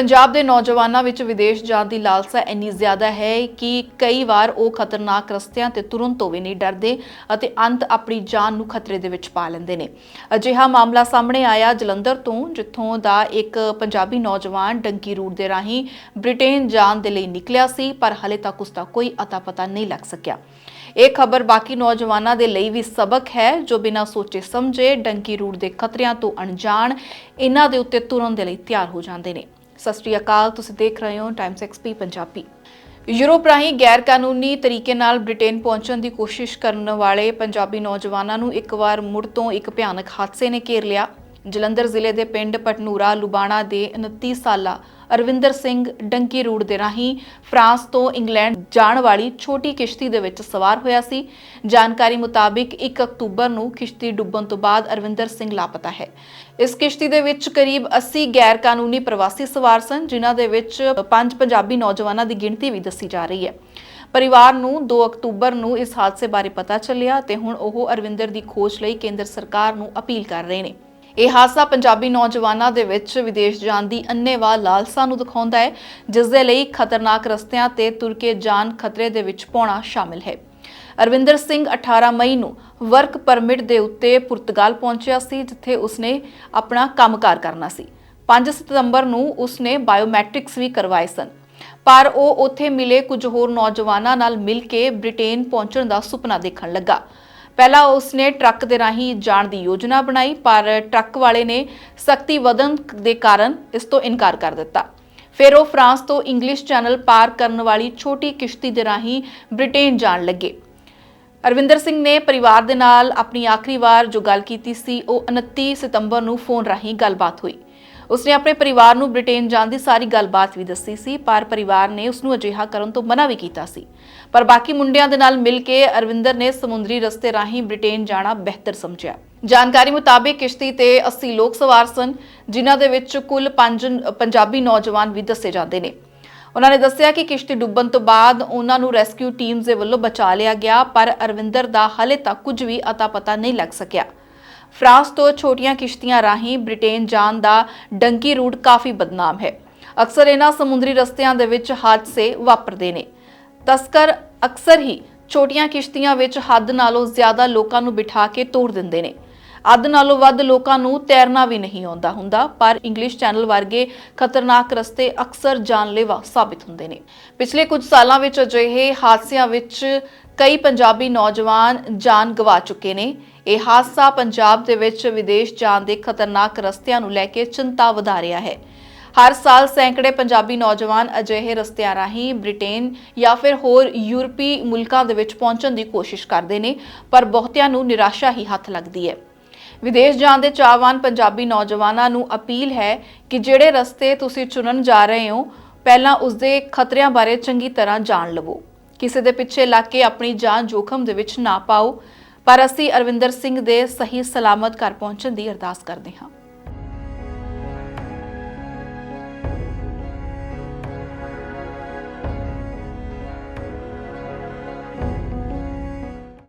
ਪੰਜਾਬ ਦੇ ਨੌਜਵਾਨਾਂ ਵਿੱਚ ਵਿਦੇਸ਼ ਜਾਣ ਦੀ ਲਾਲਸਾ ਇੰਨੀ ਜ਼ਿਆਦਾ ਹੈ ਕਿ ਕਈ ਵਾਰ ਉਹ ਖਤਰਨਾਕ ਰਸਤਿਆਂ ਤੇ ਤੁਰਨ ਤੋਂ ਵੀ ਨਹੀਂ ਡਰਦੇ ਅਤੇ ਅੰਤ ਆਪਣੀ ਜਾਨ ਨੂੰ ਖਤਰੇ ਦੇ ਵਿੱਚ ਪਾ ਲੈਂਦੇ ਨੇ। ਅਜਿਹਾ ਮਾਮਲਾ ਸਾਹਮਣੇ ਆਇਆ ਜਲੰਧਰ ਤੋਂ, ਜਿੱਥੋਂ ਦਾ ਇੱਕ ਪੰਜਾਬੀ ਨੌਜਵਾਨ ਡੰਕੀ ਰੂਟ ਦੇ ਰਾਹੀਂ ਬ੍ਰਿਟੇਨ ਜਾਣ ਦੇ ਲਈ ਨਿਕਲਿਆ ਸੀ, ਪਰ ਹਲੇ ਤੱਕ ਉਸ ਦਾ ਕੋਈ ਅਤਾ ਪਤਾ ਨਹੀਂ ਲੱਗ ਸਕਿਆ। ਇਹ ਖਬਰ ਬਾਕੀ ਨੌਜਵਾਨਾਂ ਦੇ ਲਈ ਵੀ ਸਬਕ ਹੈ, ਜੋ ਬਿਨਾਂ ਸੋਚੇ ਸਮਝੇ ਡੰਕੀ ਰੂਟ ਦੇ ਖਤਰਿਆਂ ਤੋਂ ਅਣਜਾਣ ਇਹਨਾਂ ਦੇ ਉੱਤੇ ਤੁਰਨ ਦੇ ਲਈ ਤਿਆਰ ਹੋ ਜਾਂਦੇ ਨੇ। ਸਤਿ ਸ਼੍ਰੀ ਅਕਾਲ, ਤੁਸੀਂ ਦੇਖ ਰਹੇ ਹੋ ਟਾਈਮਸ ਐਕਸਪੀ ਪੰਜਾਬੀ। ਯੂਰਪ ਰਾਹੀਂ ਗੈਰ ਕਾਨੂੰਨੀ ਤਰੀਕੇ ਨਾਲ ਬ੍ਰਿਟੇਨ ਪਹੁੰਚਣ ਦੀ ਕੋਸ਼ਿਸ਼ ਕਰਨ ਵਾਲੇ ਪੰਜਾਬੀ ਨੌਜਵਾਨਾਂ ਨੂੰ ਇੱਕ ਵਾਰ ਮੁੜ ਤੋਂ ਇੱਕ ਭਿਆਨਕ ਹਾਦਸੇ ਨੇ ਘੇਰ ਲਿਆ। ਜਲੰਧਰ ਜ਼ਿਲ੍ਹੇ ਦੇ ਪਿੰਡ ਪਟਨੂਰਾ, ਲੁਬਾਣਾ ਦੇ 29 ਸਾਲਾ ਅਰਵਿੰਦਰ ਸਿੰਘ ਡੰਕੀ ਰੂਟ ਦੇ ਰਾਹੀਂ ਫਰਾਂਸ ਤੋਂ ਇੰਗਲੈਂਡ ਜਾਣ ਵਾਲੀ ਛੋਟੀ ਕਿਸ਼ਤੀ ਦੇ ਵਿੱਚ ਸਵਾਰ ਹੋਇਆ ਸੀ। ਜਾਣਕਾਰੀ ਮੁਤਾਬਿਕ 1 ਅਕਤੂਬਰ ਨੂੰ ਕਿਸ਼ਤੀ ਡੁੱਬਣ ਤੋਂ ਬਾਅਦ ਅਰਵਿੰਦਰ ਸਿੰਘ ਲਾਪਤਾ ਹੈ। ਇਸ ਕਿਸ਼ਤੀ ਦੇ ਵਿੱਚ ਕਰੀਬ 80 ਗੈਰ ਕਾਨੂੰਨੀ ਪ੍ਰਵਾਸੀ ਸਵਾਰ ਸਨ, ਜਿਨ੍ਹਾਂ ਦੇ ਵਿੱਚ ਪੰਜ ਪੰਜਾਬੀ ਨੌਜਵਾਨਾਂ ਦੀ ਗਿਣਤੀ ਵੀ ਦੱਸੀ ਜਾ ਰਹੀ ਹੈ। ਪਰਿਵਾਰ ਨੂੰ 2 ਅਕਤੂਬਰ ਨੂੰ ਇਸ ਹਾਦਸੇ ਬਾਰੇ ਪਤਾ ਚੱਲਿਆ ਤੇ ਹੁਣ ਉਹ ਅਰਵਿੰਦਰ ਦੀ ਖੋਜ ਲਈ ਕੇਂਦਰ ਸਰਕਾਰ ਨੂੰ ਅਪੀਲ ਕਰ ਰਹੇ ਨੇ। ਇਹ ਹਾਦਸਾ ਪੰਜਾਬੀ ਨੌਜਵਾਨਾਂ ਦੇ ਵਿੱਚ ਵਿਦੇਸ਼ ਜਾਣ ਦੀ ਅੰਨੇਵਾਹ ਲਾਲਸਾ ਨੂੰ ਦਿਖਾਉਂਦਾ ਹੈ, ਜਿਸ ਦੇ ਲਈ ਖਤਰਨਾਕ ਰਸਤਿਆਂ ਤੇ ਤੁਰ ਕੇ ਜਾਨ ਖਤਰੇ ਦੇ ਵਿੱਚ ਪਾਉਣਾ ਸ਼ਾਮਿਲ ਹੈ। ਅਰਵਿੰਦਰ ਸਿੰਘ 18 ਮਈ ਨੂੰ ਵਰਕ ਪਰਮਿਟ ਦੇ ਉੱਤੇ ਪੁਰਤਗਾਲ ਪਹੁੰਚਿਆ ਸੀ, ਜਿੱਥੇ ਉਸਨੇ ਆਪਣਾ ਕੰਮਕਾਰ ਕਰਨਾ ਸੀ। 5 ਸਤੰਬਰ ਨੂੰ ਉਸਨੇ ਬਾਇਓਮੈਟ੍ਰਿਕਸ ਵੀ ਕਰਵਾਏ ਸਨ। ਪਰ ਉਹ ਉੱਥੇ ਮਿਲੇ ਕੁਝ ਹੋਰ ਨੌਜਵਾਨਾਂ ਨਾਲ ਮਿਲ ਕੇ ਬ੍ਰਿਟੇਨ ਪਹੁੰਚਣ ਦਾ ਸੁਪਨਾ ਦੇਖਣ ਲੱਗਾ। ਪਹਿਲਾਂ ਉਸਨੇ ਟਰੱਕ ਦੇ ਰਾਹੀਂ ਜਾਣ ਦੀ ਯੋਜਨਾ ਬਣਾਈ, ਪਰ ਟਰੱਕ ਵਾਲੇ ਨੇ ਸਖਤੀ ਵਧਣ ਦੇ ਕਾਰਨ ਇਸ ਤੋਂ ਇਨਕਾਰ ਕਰ ਦਿੱਤਾ। ਫਿਰ ਉਹ ਫਰਾਂਸ ਤੋਂ ਇੰਗਲਿਸ਼ ਚੈਨਲ ਪਾਰ ਕਰਨ ਵਾਲੀ ਛੋਟੀ ਕਿਸ਼ਤੀ ਦੇ ਰਾਹੀਂ ਬ੍ਰਿਟੇਨ ਜਾਣ ਲੱਗੇ। ਅਰਵਿੰਦਰ ਸਿੰਘ ਨੇ ਪਰਿਵਾਰ ਦੇ ਨਾਲ ਆਪਣੀ ਆਖਰੀ ਵਾਰ ਜੋ ਗੱਲ ਕੀਤੀ ਸੀ, ਉਹ 29 ਸਤੰਬਰ ਨੂੰ ਫੋਨ ਰਾਹੀਂ ਗੱਲਬਾਤ ਹੋਈ। ਉਸਨੇ ਆਪਣੇ ਪਰਿਵਾਰ ਨੂੰ ਬ੍ਰਿਟੇਨ ਜਾਣ ਦੀ ਸਾਰੀ ਗੱਲਬਾਤ ਵੀ ਦੱਸੀ ਸੀ, ਪਰ ਪਰਿਵਾਰ ਨੇ ਉਸ ਨੂੰ ਅਜਿਹਾ ਕਰਨ ਤੋਂ ਮਨਾ ਵੀ ਕੀਤਾ ਸੀ। ਪਰ ਬਾਕੀ ਮੁੰਡਿਆਂ ਦੇ ਨਾਲ ਮਿਲ ਕੇ ਅਰਵਿੰਦਰ ਨੇ ਸਮੁੰਦਰੀ ਰਸਤੇ ਰਾਹੀਂ ਬ੍ਰਿਟੇਨ ਜਾਣਾ ਬਿਹਤਰ ਸਮਝਿਆ। ਜਾਣਕਾਰੀ ਮੁਤਾਬਿਕ ਕਿਸ਼ਤੀ ਤੇ 80 ਲੋਕ ਸਵਾਰ ਸਨ, ਜਿਨ੍ਹਾਂ ਦੇ ਵਿੱਚ ਕੁੱਲ 5 ਪੰਜਾਬੀ ਨੌਜਵਾਨ ਵੀ ਦੱਸੇ ਜਾਂਦੇ ਨੇ। ਉਹਨਾਂ ਨੇ ਦੱਸਿਆ ਕਿ ਕਿਸ਼ਤੀ ਡੁੱਬਣ ਤੋਂ ਬਾਅਦ ਉਹਨਾਂ ਨੂੰ ਰੈਸਕਿਊ ਟੀਮਸ ਦੇ ਵੱਲੋਂ ਬਚਾ ਲਿਆ ਗਿਆ, ਪਰ ਅਰਵਿੰਦਰ ਦਾ ਹਲੇ ਤੱਕ ਕੁਝ ਵੀ ਅਤਾ ਪਤਾ ਨਹੀਂ ਲੱਗ ਸਕਿਆ। ਫਰਾਂਸ ਤੋਂ ਛੋਟੀਆਂ ਕਿਸ਼ਤੀਆਂ ਰਾਹੀਂ ਬ੍ਰਿਟੇਨ ਜਾਣ ਦਾ ਡੰਕੀ ਰੂਟ ਕਾਫੀ ਬਦਨਾਮ ਹੈ। ਅਕਸਰ ਇਹਨਾਂ ਸਮੁੰਦਰੀ ਰਸਤਿਆਂ ਦੇ ਵਿੱਚ ਹਾਦਸੇ ਵਾਪਰਦੇ ਨੇ। ਤਸਕਰ ਅਕਸਰ ਹੀ ਛੋਟੀਆਂ ਕਿਸ਼ਤੀਆਂ ਵਿੱਚ ਹੱਦ ਨਾਲੋਂ ਜ਼ਿਆਦਾ ਲੋਕਾਂ ਨੂੰ ਬਿਠਾ ਕੇ ਤੋੜ ਦਿੰਦੇ ਨੇ। ਅੱਧ ਨਾਲੋਂ ਵੱਧ ਲੋਕਾਂ ਨੂੰ ਤੈਰਨਾ ਵੀ ਨਹੀਂ ਆਉਂਦਾ ਹੁੰਦਾ, ਪਰ ਇੰਗਲਿਸ਼ ਚੈਨਲ ਵਰਗੇ ਖਤਰਨਾਕ ਰਸਤੇ ਅਕਸਰ ਜਾਨਲੇਵਾ ਸਾਬਿਤ ਹੁੰਦੇ ਨੇ। ਪਿਛਲੇ ਕੁਝ ਸਾਲਾਂ ਵਿੱਚ ਅਜਿਹੇ ਹਾਦਸਿਆਂ ਵਿੱਚ ਕਈ ਪੰਜਾਬੀ ਨੌਜਵਾਨ ਜਾਨ ਗਵਾ ਚੁੱਕੇ ਨੇ। ਇਹ ਹਾਦਸਾ ਪੰਜਾਬ ਦੇ ਵਿੱਚ ਵਿਦੇਸ਼ ਜਾਣ ਦੇ ਖਤਰਨਾਕ ਰਸਤਿਆਂ ਨੂੰ ਲੈ ਕੇ ਚਿੰਤਾ ਵਧਾ ਰਿਹਾ ਹੈ। ਹਰ ਸਾਲ ਸੈਂਕੜੇ ਪੰਜਾਬੀ ਨੌਜਵਾਨ ਅਜਿਹੇ ਰਸਤਿਆਂ ਰਾਹੀਂ ਬ੍ਰਿਟੇਨ ਜਾਂ ਫਿਰ ਹੋਰ ਯੂਰਪੀ ਮੁਲਕਾਂ ਦੇ ਵਿੱਚ ਪਹੁੰਚਣ ਦੀ ਕੋਸ਼ਿਸ਼ ਕਰਦੇ ਨੇ, ਪਰ ਬਹੁਤਿਆਂ ਨੂੰ ਨਿਰਾਸ਼ਾ ਹੀ ਹੱਥ ਲੱਗਦੀ ਹੈ। ਵਿਦੇਸ਼ ਜਾਣ ਦੇ ਚਾਹਵਾਨ ਪੰਜਾਬੀ ਨੌਜਵਾਨਾਂ ਨੂੰ ਅਪੀਲ ਹੈ ਕਿ ਜਿਹੜੇ ਰਸਤੇ ਤੁਸੀਂ ਚੁਣਨ ਜਾ ਰਹੇ ਹੋ, ਪਹਿਲਾਂ ਉਸ ਦੇ ਖਤਰਿਆਂ ਬਾਰੇ ਚੰਗੀ ਤਰ੍ਹਾਂ ਜਾਣ ਲਵੋ। ਕਿਸੇ ਦੇ ਪਿੱਛੇ ਲੱਗ ਕੇ ਆਪਣੀ ਜਾਨ ਜੋਖਮ ਦੇ ਵਿੱਚ ਨਾ ਪਾਓ। ਪਰ ਅਸੀਂ ਅਰਵਿੰਦਰ ਸਿੰਘ ਦੇ ਸਹੀ ਸਲਾਮਤ ਘਰ ਪਹੁੰਚਣ ਦੀ ਅਰਦਾਸ ਕਰਦੇ ਹਾਂ।